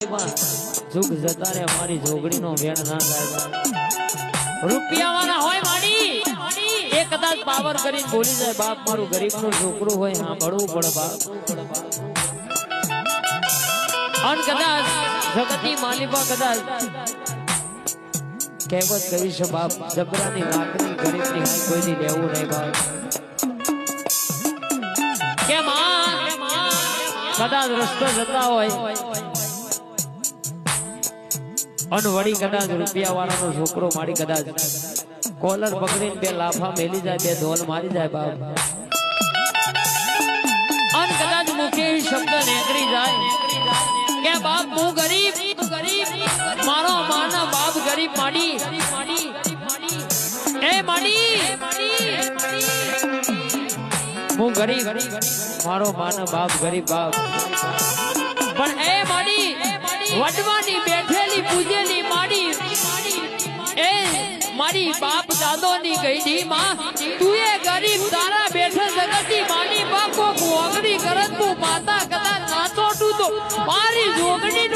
જુગ જતા રે મારી જોગડીનો વેણ ના થાય. રૂપિયા વાળા હોય માડી. એ કદાચ પાવર કરીને બોલી જાય, બાપ, મારું ગરીબનું છોકરું હોય, સાંભળવું પડે, બાપ. અન કદાચ જગતની માલિકા કદાચ કહેવત કરી છે, બાપ, જબરાની લાકડી ગરીબની હાઈ કોઈની લેવું નહીં, બાપ. કેમ કદાચ રસ્તો જતા હોય અન વળી કદાચ રૂપિયા વાળાનો છોકરો મારી કદાચ કોલર પકડીને બે લાફા મેલી જાય, બે ધોલ મારી જાય બાપ. અન કદાચ મુખે શબ્દ નીકળી જાય. કે બાપ, હું ગરીબ ગરીબ મારો માના બાપ ગરીબ માડી. એ માડી. હું ગરીબ, મારો માના બાપ ગરીબ બાપ. પણ એ માડી વડવાની બેઠેલી પૂજેલી માડી. એ મારી બાપ દાદો ની ગઈડી માં તું એ ગરીબ તારા બેઠે જગતી માની બાપો ઓગળી કરત તું, માતા કદાચ નાચો તું તો મારી જોગણી